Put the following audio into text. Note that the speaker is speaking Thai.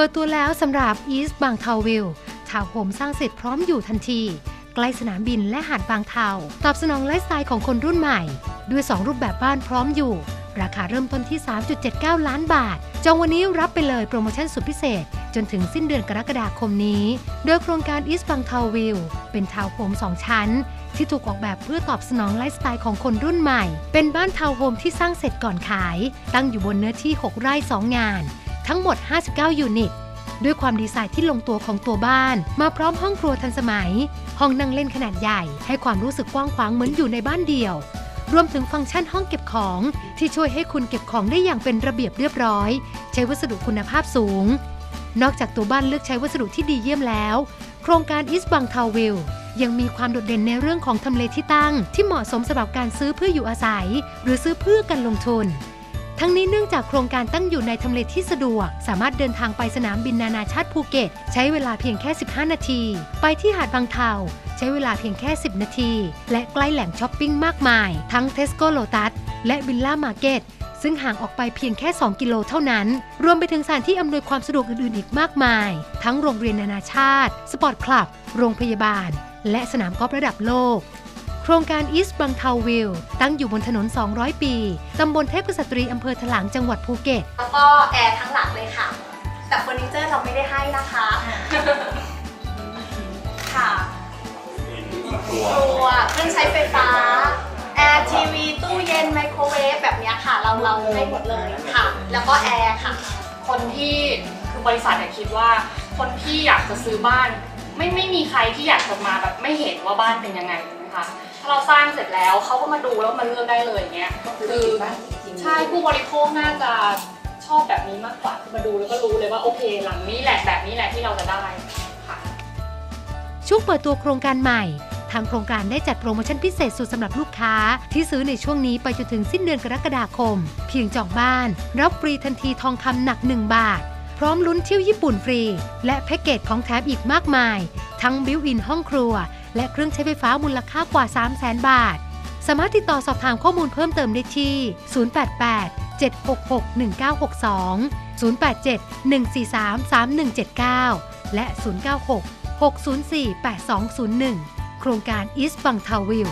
ปิดตัวแล้วสำหรับ East บางเทาวิลทาวน์โฮมสร้างเสร็จพร้อมอยู่ทันที ใกล้สนามบินและหาดบางเทา ตอบสนองไลฟ์สไตล์ของคนรุ่นใหม่ ด้วย 2 รูปแบบบ้านพร้อมอยู่ ราคาเริ่มต้นที่ 3.79 ล้านบาท จองวันนี้รับไปเลยโปรโมชั่นสุดพิเศษ จนถึงสิ้นเดือนกรกฎาคมนี้ โดยโครงการ East บางเทาวิลเป็นทาวน์โฮม2ชั้น ที่ถูกออกแบบเพื่อตอบสนองไลฟ์สไตล์ของคนรุ่นใหม่ เป็นบ้านทาวน์โฮมที่สร้างเสร็จก่อนขาย ตั้งอยู่บนเนื้อที่ 6 ไร่ 2 งาน ทั้งหมด 59 ยูนิต ด้วยความดีไซน์ที่ลงตัวของตัวบ้าน มาพร้อมห้องครัวทันสมัย ห้องนั่งเล่นขนาดใหญ่ ให้ความรู้สึกกว้างขวางเหมือนอยู่ในบ้านเดี่ยว รวมถึงฟังก์ชันห้องเก็บของ ที่ช่วยให้คุณเก็บของได้อย่างเป็นระเบียบเรียบร้อย ใช้วัสดุคุณภาพสูง นอกจากตัวบ้านเลือกใช้วัสดุที่ดีเยี่ยมแล้ว โครงการอิสบังทาววิลยังมีความโดดเด่นในเรื่องของทำเลที่ตั้ง ที่เหมาะสมสำหรับการซื้อเพื่ออยู่อาศัย หรือซื้อเพื่อการลงทุน ทั้งนี้เนื่องจากโครงการตั้งอยู่ในทำเลที่สะดวก สามารถเดินทางไปสนามบินนานาชาติภูเก็ต ใช้เวลาเพียงแค่ 15 นาที ไปที่หาดบางเทาใช้เวลาเพียงแค่ 10 นาที และใกล้แหล่งช้อปปิ้งมากมาย ทั้งเทสโก้โลตัสและวิลล่ามาร์เก็ตซึ่งห่างออกไปเพียงแค่ 2 กิโลเท่านั้น รวมไปถึงสถานที่อำนวยความสะดวกอื่น ๆ อีกมากมาย ทั้งโรงเรียนนานาชาติ สปอร์ตคลับ โรงพยาบาล และสนามกอล์ฟระดับโลก ครงการ East บางเทาวิลตั้งอยู่บนถนน 200 ปี ตำบลเทพกษัตรีอำเภอถลางจังหวัดภูเก็ต แล้วก็แอร์ทั้งหลังเลยค่ะ แต่เฟอร์นิเจอร์เราไม่ได้ให้นะคะ ค่ะครัวเครื่องใช้ไฟฟ้า แอร์ทีวี ตู้เย็น ไมโครเวฟแบบเนี้ยค่ะ เราเราให้หมดเลยค่ะ แล้วก็แอร์ค่ะ คนที่คือบริษัทเนี่ยคิดว่า คนที่อยากจะซื้อบ้าน ไม่ไม่มีใครที่อยากจะมาแบบไม่เห็นว่าบ้านเป็นยังไงนะคะถ้าเราสร้างเสร็จแล้วเขาก็มาดูแล้วมาเลือกได้เลยอย่างเงี้ยคือใช่ผู้บริโภคน่าจะชอบแบบนี้มากกว่าคือมาดูแล้วก็รู้เลยว่าโอเค หลังนี้แหละแบบนี้แหละที่เราจะได้ค่ะช่วงเปิดตัวโครงการใหม่ ทางโครงการได้จัดโปรโมชั่นพิเศษสุดสำหรับลูกค้า ที่ซื้อในช่วงนี้ไปจนถึงสิ้นเดือนกรกฎาคม เพียงจองบ้าน รับฟรีทันทีทองคำหนัก 1 บาท พร้อมลุ้นเที่ยวญี่ปุ่นฟรี และแพ็กเกจของแถมอีกมากมาย ทั้งบิวอินห้องครัว และเครื่องใช้ไฟฟ้ามูลค่ากว่า 3 0 0 0 0 0 บาท สามารถติดต่อสอบถามข้อมูลเพิ่มเติมได้ที่ 088 766 1962 087 143 3179 และ 096 604 8201 โครงการ East บังทาวิล